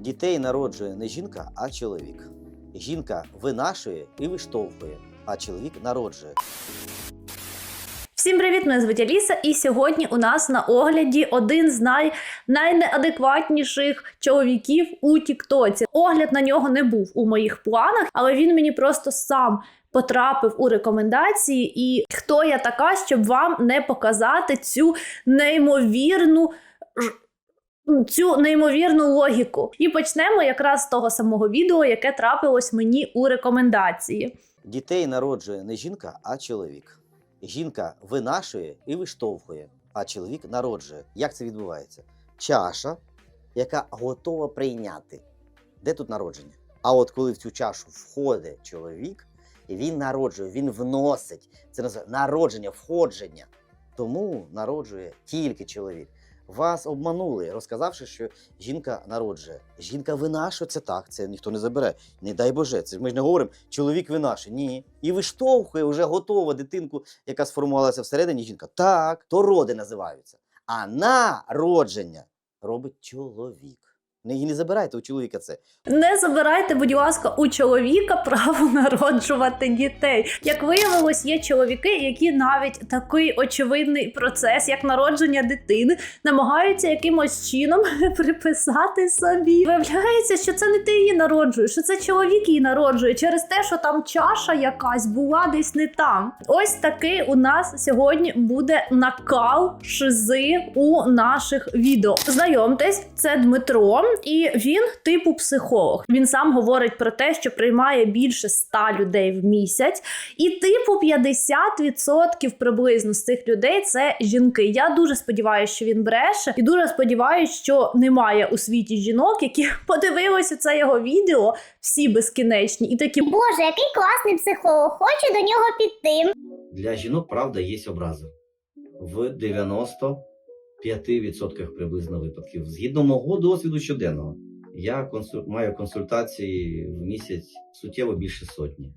Дітей народжує не жінка, а чоловік. Жінка винашує і виштовхує, а чоловік народжує. Всім привіт! Мене звуть Аліса, і сьогодні у нас на огляді один з най... найнеадекватніших чоловіків у Тіктоці. Огляд на нього не був у моїх планах, але він мені просто сам потрапив у рекомендації. І хто я така, щоб вам не показати цю неймовірну. Цю неймовірну логіку. І почнемо якраз з того самого відео, яке трапилось мені у рекомендації. Дітей народжує не жінка, а чоловік. Жінка винашує і виштовхує, а чоловік народжує. Як це відбувається? Чаша, яка готова прийняти. Де тут народження? А от коли в цю чашу входить чоловік, він народжує, він вносить. Це називається народження, входження. Тому народжує тільки чоловік. Вас обманули, розказавши, що жінка народжує. Жінка винашує, це так, це ніхто не забере. Не дай Боже, це ми ж не говоримо, чоловік винашує. Ні. І виштовхує вже готова дитинку, яка сформувалася всередині жінка. Так, то роди називаються. А народження робить чоловік. Не, і не забирайте у чоловіка це. Не забирайте, будь ласка, у чоловіка право народжувати дітей. Як виявилось, є чоловіки, які навіть такий очевидний процес, як народження дитини, намагаються якимось чином приписати собі. Виявляється, що це не ти її народжуєш, що це чоловік її народжує через те, що там чаша якась була десь не там. Ось такий у нас сьогодні буде накал шизи у наших відео. Знайомтесь, це Дмитро, і він типу психолог. Він сам говорить про те, що приймає більше 100 людей в місяць, і типу 50% приблизно з цих людей це жінки. Я дуже сподіваюся, що він бреше, і дуже сподіваюся, що немає у світі жінок, які подивилися це його відео, всі безкінечні, і такі Боже, який класний психолог, хочу до нього піти. Для жінок, правда, є образи. В 95% приблизно випадків. Згідно мого досвіду щоденного, я консуль... маю консультації в місяць суттєво більше сотні.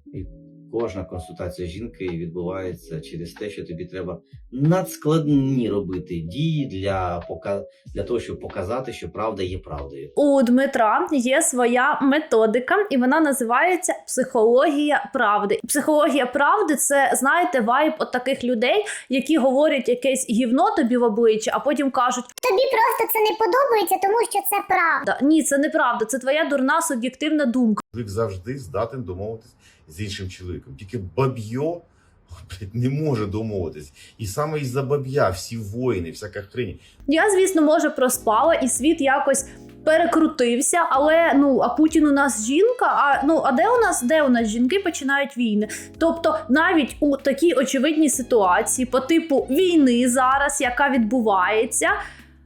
Кожна консультація жінки відбувається через те, що тобі треба надскладні робити дії для, пока... для того, щоб показати, що правда є правдою. У Дмитра є своя методика, і вона називається психологія правди. Психологія правди це знаєте вайб от таких людей, які говорять якесь гівно тобі в обличчя, а потім кажуть: Тобі просто це не подобається, тому що це правда. Ні, це неправда, це твоя дурна суб'єктивна думка. Чоловік завжди здатен домовитись з іншим чоловіком. Тільки баб'йо не може домовитись. І саме із-за баб'я всі воїни, всяка хрень. Я, звісно, може проспала, і світ якось. Перекрутився, але ну а Путін у нас жінка. А ну а де у нас де у нас жінки починають війни? Тобто, навіть у такій очевидній ситуації, по типу війни зараз, яка відбувається,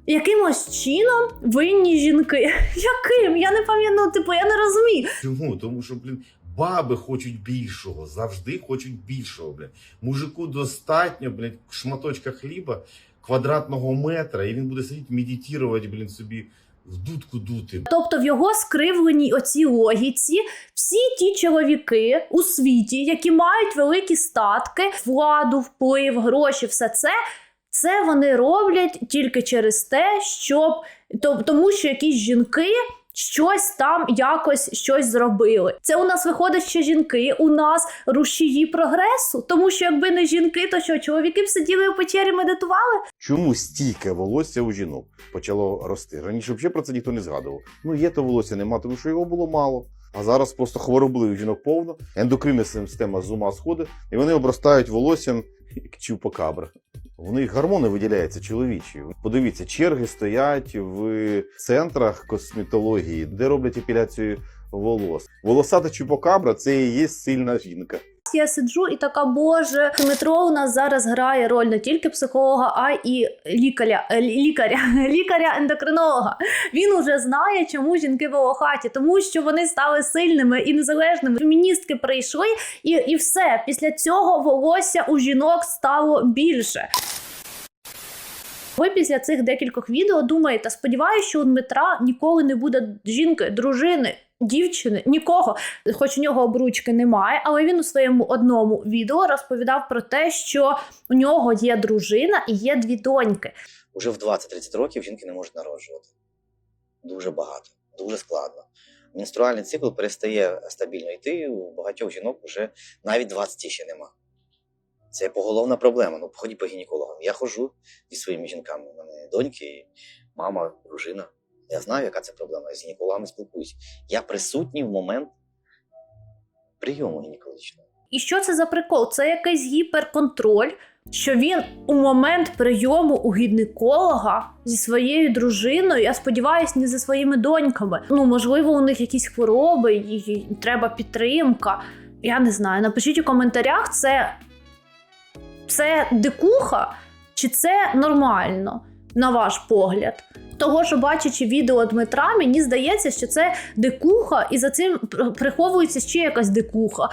якимось чином винні жінки. Яким? Я не пам'ятаю, типу, я не розумію. Чому? Тому що, блін, баби хочуть більшого, завжди хочуть більшого. Блін. Мужику достатньо, блін, шматочка хліба, квадратного метра, і він буде сидіти медитувати, блін, собі в дудку дути. Тобто, в його скривленій оцій логіці всі ті чоловіки у світі, які мають великі статки, владу, вплив, гроші, все це. Це вони роблять тільки через те, щоб то- тому, що якісь жінки щось там якось щось зробили. Це у нас виходить, що жінки у нас рушії прогресу. Тому що якби не жінки, то що чоловіки б сиділи у печері медитували? Чому стільки волосся у жінок почало рости? Раніше взагалі про це ніхто не згадував. Ну, є то волосся, нема, тому що його було мало. А зараз просто хвороби у жінок повно, ендокринна система з ума сходить, і вони обростають волоссям як чупакабра. В них гормони виділяються чоловічі. Подивіться, черги стоять в центрах косметології, де роблять епіляцію волос. Волосата чупокабра це і є сильна жінка. Я сиджу і така, боже, Метро у нас зараз грає роль не тільки психолога, а і лікаря, е, лікаря, лікаря-ендокринолога. Він уже знає, чому жінки волохаті, тому що вони стали сильними і незалежними. Феміністки прийшли, і, і все. Після цього волосся у жінок стало більше. Ви після цих декількох відео думаєте, сподіваюся, що у Дмитра ніколи не буде жінки, дружини, дівчини, нікого. Хоч у нього обручки немає, але він у своєму одному відео розповідав про те, що у нього є дружина і є дві доньки. Уже в 20-30 років жінки не можуть народжувати. Дуже багато. дуже складно. Менструальний цикл перестає стабільно йти. У багатьох жінок вже навіть 20 ще нема. Це поголовна проблема. Ну, походіть по гінекологам. Я ходжу зі своїми жінками. У мене доньки, мама, дружина. Я знаю, яка це проблема. Я з гінекологами спілкуюся. Я присутній в момент прийому гінекологічного. І що це за прикол? Це якийсь гіперконтроль, що він у момент прийому у гінеколога зі своєю дружиною, я сподіваюся, не зі своїми доньками. Ну, можливо, у них якісь хвороби, і треба підтримка. Я не знаю. Напишіть у коментарях, це, це дикуха чи це нормально, на ваш погляд. Того, що бачачи відео Дмитра, мені здається, що це дикуха, і за цим пр- приховується ще якась дикуха.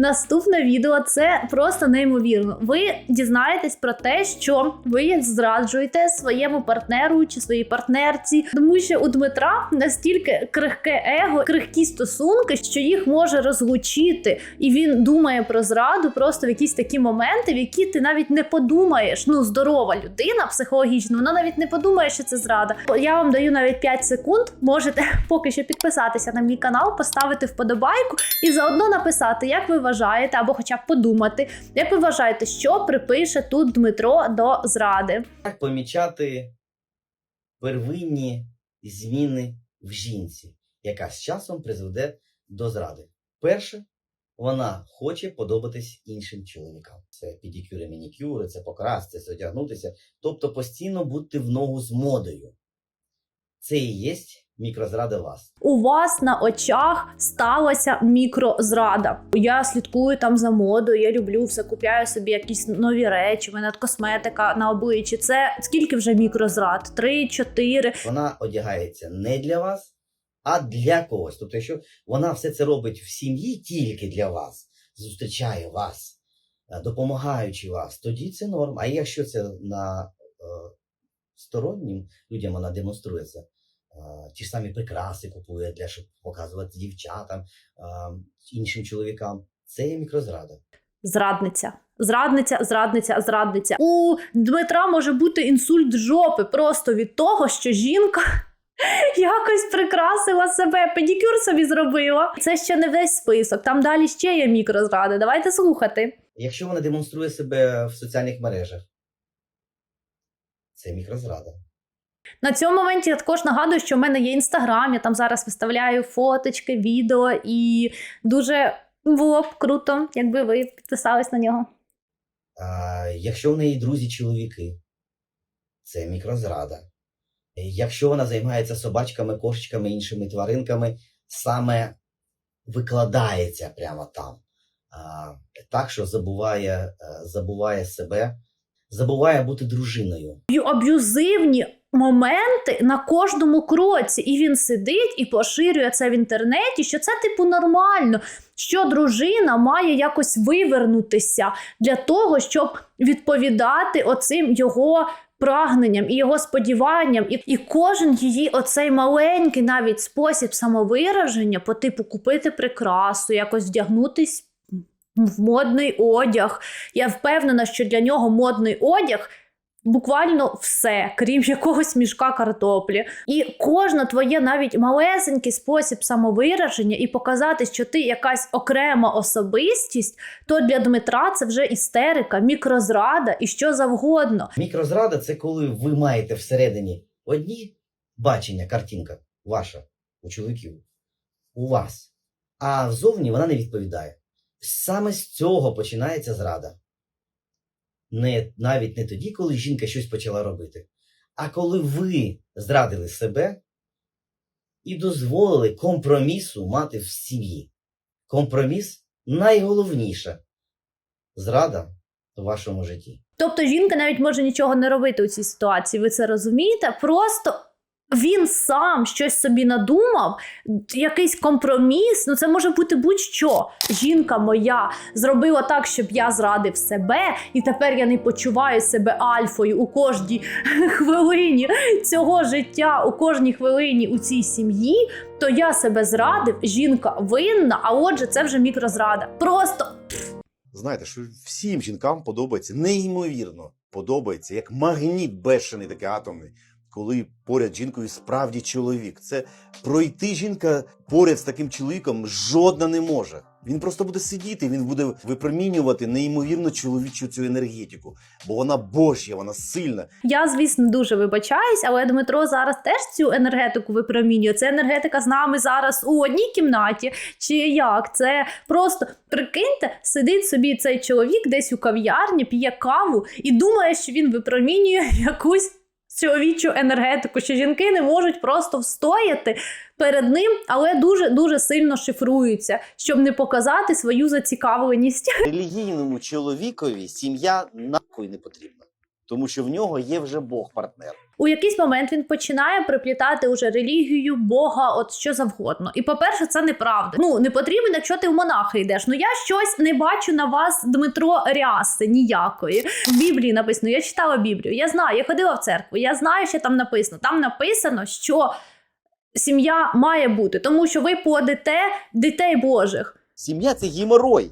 Наступне відео це просто неймовірно. Ви дізнаєтесь про те, що ви зраджуєте своєму партнеру чи своїй партнерці, тому що у Дмитра настільки крихке его, крихкі стосунки, що їх може розлучити, і він думає про зраду просто в якісь такі моменти, в які ти навіть не подумаєш. Ну, здорова людина психологічно, вона навіть не подумає, що це зрада. Я вам даю навіть 5 секунд. Можете поки що підписатися на мій канал, поставити вподобайку і заодно написати, як ви вважаєте, або хоча б подумати, як ви вважаєте, що припише тут Дмитро до зради. Як помічати первинні зміни в жінці, яка з часом призведе до зради? Перше, вона хоче подобатись іншим чоловікам. Це педикюри, манікюри, це покрасти, це одягнутися. Тобто постійно бути в ногу з модою. Це і є мікрозрада вас. У вас на очах сталася мікрозрада. Я слідкую там за модою, я люблю все, купляю собі якісь нові речі, в мене косметика на обличчі. Це скільки вже мікрозрад? Три, чотири. Вона одягається не для вас, а для когось. Тобто, якщо вона все це робить в сім'ї тільки для вас, зустрічає вас, е, допомагаючи вас, тоді це норм. А якщо це на е, стороннім людям вона демонструється, ті ж самі прикраси купує для щоб показувати дівчатам, іншим чоловікам, це є мікрозрада. Зрадниця. Зрадниця, зрадниця, зрадниця. У Дмитра може бути інсульт жопи просто від того, що жінка якось прикрасила себе, педикюр собі зробила. Це ще не весь список. Там далі ще є мікрозради. Давайте слухати. Якщо вона демонструє себе в соціальних мережах, це мікрозрада. На цьому моменті я також нагадую, що в мене є інстаграм. Я там зараз виставляю фоточки, відео, і дуже було б круто, якби ви підписались на нього. А, якщо в неї друзі чоловіки, це мікрозрада. Якщо вона займається собачками, кошечками, іншими тваринками, саме викладається прямо там. А, так, що забуває, е, забуває себе, забуває бути дружиною. Аб'ю- аб'юзивні моменти на кожному кроці, і він сидить і поширює це в інтернеті, що це типу нормально, що дружина має якось вивернутися для того, щоб відповідати оцим його. Прагненням і його сподіванням, і, і кожен її оцей маленький навіть спосіб самовираження по типу купити прикрасу, якось вдягнутись в модний одяг. Я впевнена, що для нього модний одяг буквально все, крім якогось мішка картоплі. І кожна твоє навіть малесенький спосіб самовираження і показати, що ти якась окрема особистість, то для Дмитра це вже істерика, мікрозрада і що завгодно. Мікрозрада це коли ви маєте всередині одні бачення, картинка ваша у чоловіків, у вас, а взовні вона не відповідає. Саме з цього починається зрада. Не, навіть не тоді, коли жінка щось почала робити, а коли ви зрадили себе і дозволили компромісу мати в сім'ї. Компроміс найголовніша зрада в вашому житті. Тобто жінка навіть може нічого не робити у цій ситуації. Ви це розумієте? Просто він сам щось собі надумав, якийсь компроміс. Ну це може бути будь-що. Жінка моя зробила так, щоб я зрадив себе, і тепер я не почуваю себе альфою у кожній хвилині цього життя, у кожній хвилині у цій сім'ї. То я себе зрадив, жінка винна, а отже, це вже мікрозрада. Просто Знаєте, що всім жінкам подобається неймовірно подобається, як магніт бешений такий атомний. Коли поряд з жінкою справді чоловік. Це пройти жінка поряд з таким чоловіком жодна не може. Він просто буде сидіти, він буде випромінювати неймовірно чоловічу цю енергетику, бо вона божя, вона сильна. Я, звісно, дуже вибачаюсь, але Дмитро зараз теж цю енергетику випромінює. Це енергетика з нами зараз у одній кімнаті. Чи як? Це просто прикиньте, сидить собі цей чоловік десь у кав'ярні, п'є каву і думає, що він випромінює якусь чоловічу енергетику, що жінки не можуть просто встояти перед ним, але дуже дуже сильно шифруються, щоб не показати свою зацікавленість. Релігійному чоловікові сім'я нахуй не потрібна, тому що в нього є вже Бог партнер. У якийсь момент він починає приплітати уже релігію, Бога, от що завгодно. І по-перше, це неправда. Ну не потрібно, якщо ти в монахи йдеш. Ну я щось не бачу на вас, Дмитро, ряси ніякої. В Біблії написано, я читала Біблію, я знаю, я ходила в церкву, я знаю, що там написано. Там написано, що сім'я має бути, тому що ви плодите дітей Божих. Сім'я це геморой,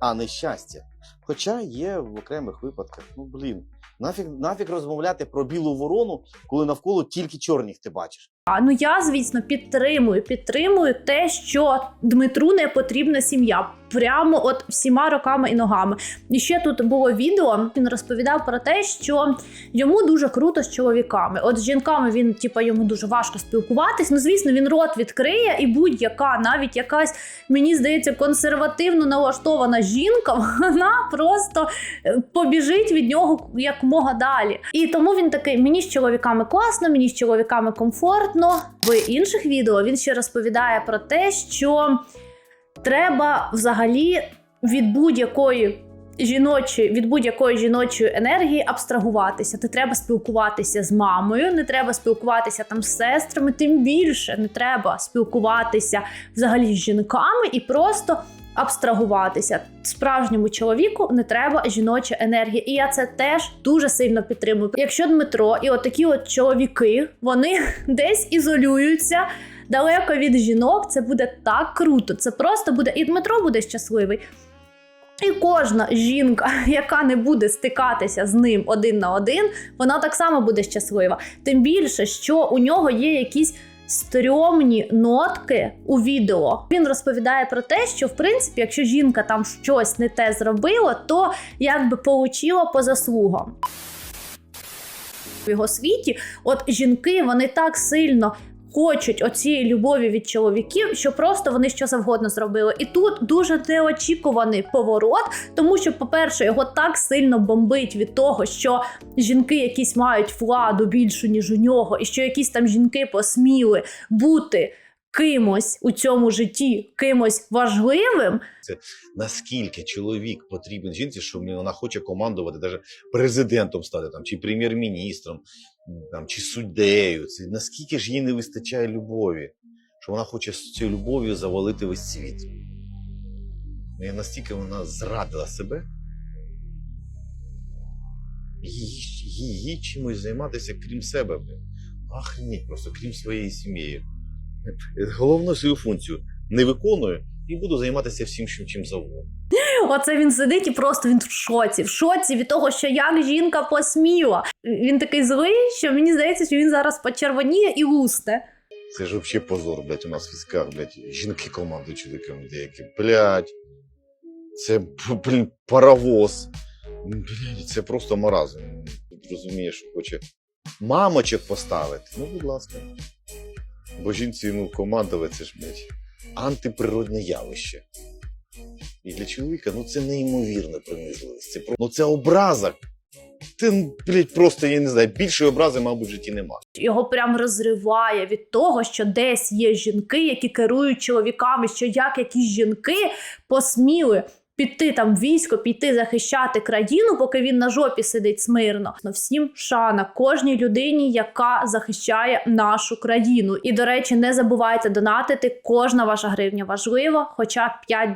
а не щастя. Хоча є в окремих випадках, ну блін, нафіг, нафіг розмовляти про білу ворону, коли навколо тільки чорних ти бачиш. А ну я, звісно, підтримую, підтримую те, що Дмитру не потрібна сім'я. Прямо от всіма руками і ногами. І ще тут було відео. Він розповідав про те, що йому дуже круто з чоловіками. От з жінками він, типа, йому дуже важко спілкуватись. Ну, звісно, він рот відкриє, і будь-яка, навіть якась, мені здається, консервативно налаштована жінка, вона просто е, побіжить від нього якомога далі. І тому він такий: мені з чоловіками класно, мені з чоловіками комфортно. В інших відео він ще розповідає про те, що треба взагалі від будь-якої. Жіночої від будь-якої жіночої енергії абстрагуватися. Не треба спілкуватися з мамою, не треба спілкуватися там з сестрами, тим більше не треба спілкуватися взагалі з жінками і просто абстрагуватися. Справжньому чоловіку не треба жіноча енергія. І я це теж дуже сильно підтримую. Якщо Дмитро і отакі от чоловіки, вони десь ізолюються. Далеко від жінок це буде так круто. Це просто буде і Дмитро буде щасливий. І кожна жінка, яка не буде стикатися з ним один на один, вона так само буде щаслива. Тим більше, що у нього є якісь стрьомні нотки у відео. Він розповідає про те, що в принципі, якщо жінка там щось не те зробила, то якби получила по заслугам. В його світі, от жінки вони так сильно хочуть оцієї любові від чоловіків, що просто вони що завгодно зробили. І тут дуже неочікуваний поворот, тому що, по-перше, його так сильно бомбить від того, що жінки якісь мають владу більшу, ніж у нього, і що якісь там жінки посміли бути кимось у цьому житті, кимось важливим. це Наскільки чоловік потрібен жінці, що вона хоче командувати, навіть президентом стати там, чи прем'єр-міністром, там, чи суддею. Це наскільки ж їй не вистачає любові, що вона хоче з цією любов'ю завалити весь світ. Ну, І настільки вона зрадила себе, їй, їй чимось займатися, крім себе. блін. Охренеть просто, крім своєї сім'ї. Головну свою функцію не виконую і буду займатися всім, чим завгодно. Оце він сидить і просто він в шоці, в шоці від того, що як жінка посміла. Він такий злий, що мені здається, що він зараз почервоніє і лусне. Це ж взагалі позор, блядь, у нас в військах, блядь, жінки командують чоловіками деякі. Блядь, це, блін, паровоз. Блядь, це просто маразм. Розумієш, що хоче мамочок поставити. Ну, будь ласка. Бо жінці, ну, командувати, це ж, блядь, антиприродне явище. І для чоловіка, ну, це неймовірна принизливість. Це, ну, це образа. Ти, блядь, просто, я не знаю, більшої образи, мабуть, в житті нема. Його прям розриває від того, що десь є жінки, які керують чоловіками, що як якісь жінки посміли піти там військо, піти захищати країну, поки він на жопі сидить смирно. Ну, всім шана кожній людині, яка захищає нашу країну. І до речі, не забувайте донатити. Кожна ваша гривня важлива, хоча б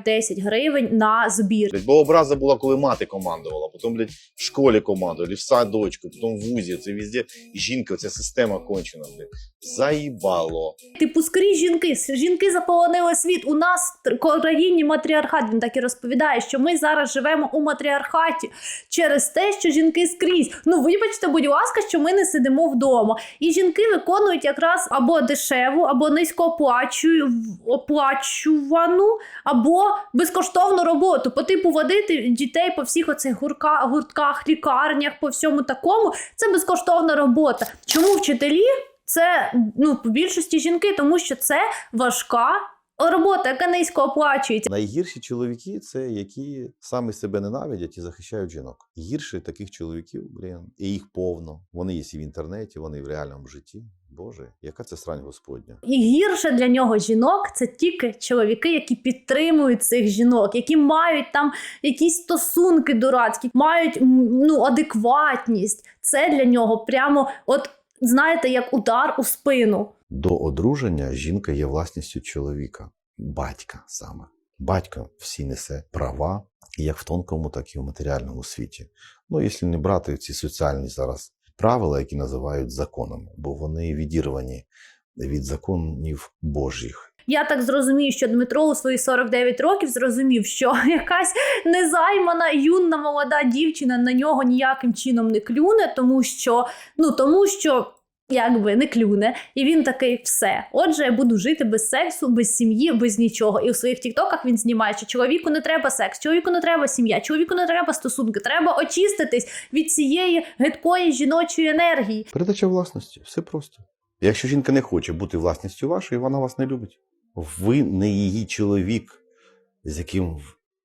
5-10 гривень на збір. Бо образа була, коли мати командувала, потім, блядь, в школі командували, в садочку, потім в вузі, це везде жінка, ця система кончена, блядь. Заїбало. Типу, скрізь жінки, жінки заполонили світ. У нас в країні матріархат. Він так і розповідає. Розповідає, що ми зараз живемо у матріархаті через те, що жінки скрізь. Ну вибачте, будь ласка, що ми не сидимо вдома. І жінки виконують якраз або дешеву, або низькооплачую- оплачувану, або безкоштовну роботу по типу водити дітей по всіх оцих гурка, гуртках, лікарнях, по всьому такому. Це безкоштовна робота. Чому вчителі? Це ну по більшості жінки, тому що це важка робота, яка низько оплачується. Найгірші чоловіки це які самі себе ненавидять і захищають жінок. Гірше таких чоловіків, блін, і їх повно. Вони є і в інтернеті, вони і в реальному житті. Боже, яка це срань Господня. І гірше для нього жінок це тільки чоловіки, які підтримують цих жінок, які мають там якісь стосунки дурацькі, мають ну адекватність. Це для нього прямо, от знаєте, як удар у спину. До одруження жінка є власністю чоловіка, батька саме. Батько всі несе права, як в тонкому, так і в матеріальному світі. Ну, якщо не брати ці соціальні зараз правила, які називають законами, бо вони відірвані від законів Божих. Я так зрозумію, що Дмитро у свої 49 років зрозумів, що якась незаймана юна молода дівчина на нього ніяким чином не клюне, тому що ну тому що. Якби не клюне, і він такий все. Отже, я буду жити без сексу, без сім'ї, без нічого. І у своїх тіктоках він знімає, що чоловіку не треба секс, чоловіку не треба сім'я, чоловіку не треба стосунки. Треба очиститись від цієї гидкої жіночої енергії. Передача власності, все просто. Якщо жінка не хоче бути власністю вашою, вона вас не любить. Ви не її чоловік, з яким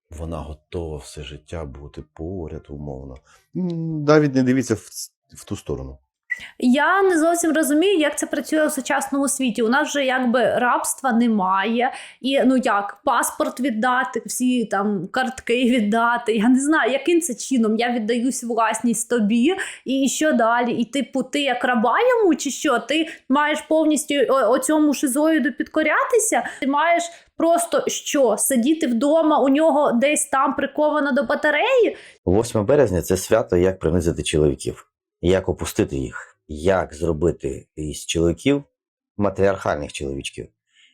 вона готова все життя бути поряд, умовно. Навіть не дивіться в, в ту сторону. Я не зовсім розумію, як це працює у сучасному світі. У нас вже якби рабства немає, і ну як паспорт віддати, всі там картки віддати. Я не знаю, яким це чином. Я віддаюсь власність тобі, і що далі? І типу, ти як раба йому, чи що? Ти маєш повністю оцьому шизоїду підкорятися? Ти маєш просто що сидіти вдома, у нього десь там приковано до батареї? 8 березня це свято, як принизити чоловіків, як опустити їх, як зробити із чоловіків матріархальних чоловічків,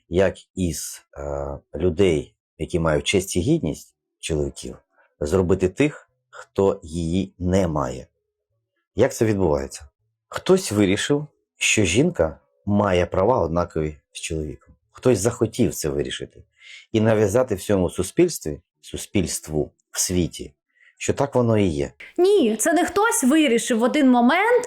як із е, людей, які мають честь і гідність чоловіків, зробити тих, хто її не має. Як це відбувається? Хтось вирішив, що жінка має права однакові з чоловіком. Хтось захотів це вирішити і нав'язати всьому суспільстві, суспільству в світі, що так воно і є. Ні, це не хтось вирішив в один момент.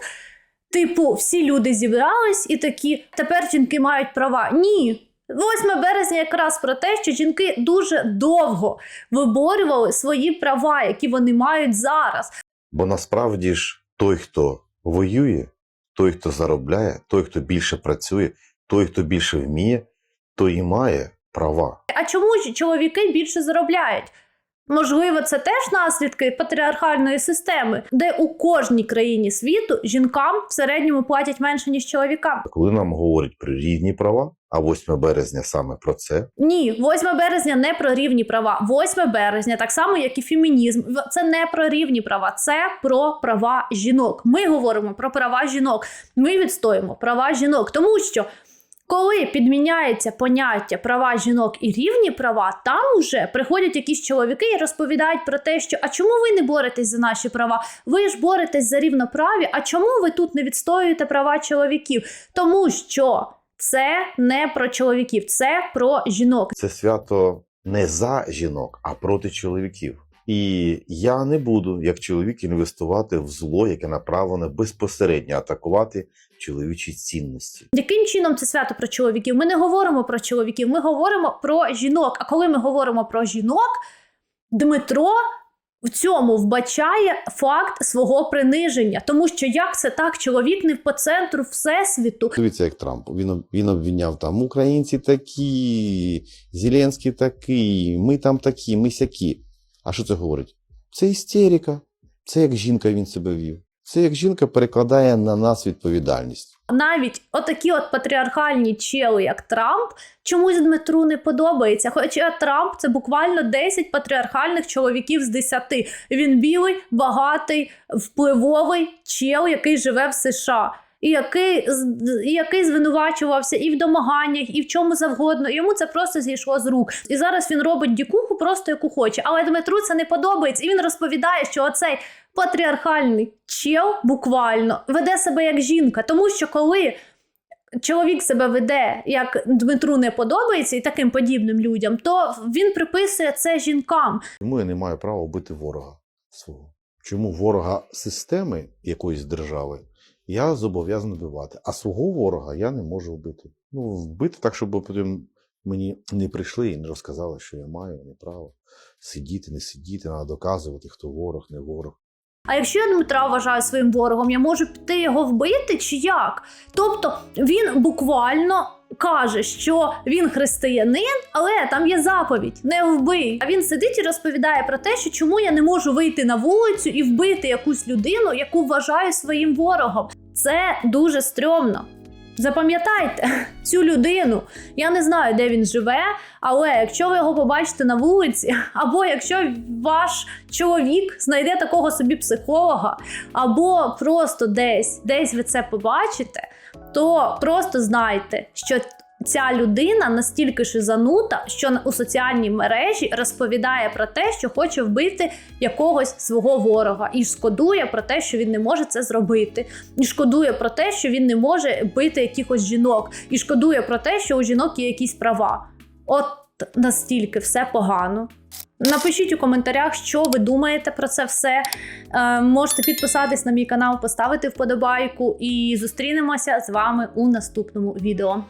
Типу, всі люди зібрались і такі, тепер жінки мають права. Ні. 8 березня якраз про те, що жінки дуже довго виборювали свої права, які вони мають зараз. Бо насправді ж той, хто воює, той, хто заробляє, той, хто більше працює, той, хто більше вміє, той і має права. А чому ж чоловіки більше заробляють? Можливо, це теж наслідки патріархальної системи, де у кожній країні світу жінкам в середньому платять менше, ніж чоловікам. Коли нам говорять про рівні права, а 8 березня саме про це, Ні, 8 березня не про рівні права. 8 березня, так само як і фемінізм, це не про рівні права, це про права жінок. Ми говоримо про права жінок. Ми відстоїмо права жінок, тому що. Коли підміняється поняття права жінок і рівні права, там уже приходять якісь чоловіки і розповідають про те, що а чому ви не боретесь за наші права? Ви ж боретесь за рівноправі, а чому ви тут не відстоюєте права чоловіків? Тому що це не про чоловіків, це про жінок. це свято не за жінок, а проти чоловіків. І я не буду, як чоловік, інвестувати в зло, яке направлене безпосередньо атакувати чоловічі цінності. Яким чином це свято про чоловіків? Ми не говоримо про чоловіків, ми говоримо про жінок. А коли ми говоримо про жінок, Дмитро в цьому вбачає факт свого приниження, тому що як це так, чоловік не по центру всесвіту. Дивіться, як Трамп. Він, він обвиняв там українці такі, Зеленський такий, ми там такі, ми сякі. А що це говорить? Це істерика. Це як жінка він себе вів. Це як жінка перекладає на нас відповідальність. Навіть отакі от патріархальні чели, як Трамп, чомусь Дмитру не подобається. Хоча Трамп це буквально 10 патріархальних чоловіків з 10. Він білий, багатий, впливовий чел, який живе в США. І який, який звинувачувався і в домаганнях, і в чому завгодно. Йому це просто зійшло з рук. І зараз він робить дікуху просто яку хоче. Але Дмитру це не подобається, і він розповідає, що оцей патріархальний чел буквально веде себе як жінка, тому що коли. Чоловік себе веде, як Дмитру не подобається, і таким подібним людям, то він приписує це жінкам. Чому я не маю права вбити ворога свого? Чому ворога системи якоїсь держави я зобов'язаний вбивати, а свого ворога я не можу вбити? Ну, вбити так, щоб потім мені не прийшли і не розказали, що я маю не право. Сидіти, не сидіти, треба доказувати, хто ворог, не ворог. А якщо я Дмитра вважаю своїм ворогом, я можу піти його вбити чи як? Тобто він буквально каже, що він християнин, але там є заповідь не вбий. А він сидить і розповідає про те, що чому я не можу вийти на вулицю і вбити якусь людину, яку вважаю своїм ворогом. Це дуже стрьомно. Запам'ятайте цю людину. Я не знаю, де він живе, але якщо ви його побачите на вулиці, або якщо ваш чоловік знайде такого собі психолога, або просто десь, десь ви це побачите, то просто знайте, що ця людина настільки шизанута, що у соціальній мережі розповідає про те, що хоче вбити якогось свого ворога, і шкодує про те, що він не може це зробити, і шкодує про те, що він не може бити якихось жінок, і шкодує про те, що у жінок є якісь права. От настільки все погано. Напишіть у коментарях, що ви думаєте про це все. Е, можете підписатись на мій канал, поставити вподобайку і зустрінемося з вами у наступному відео.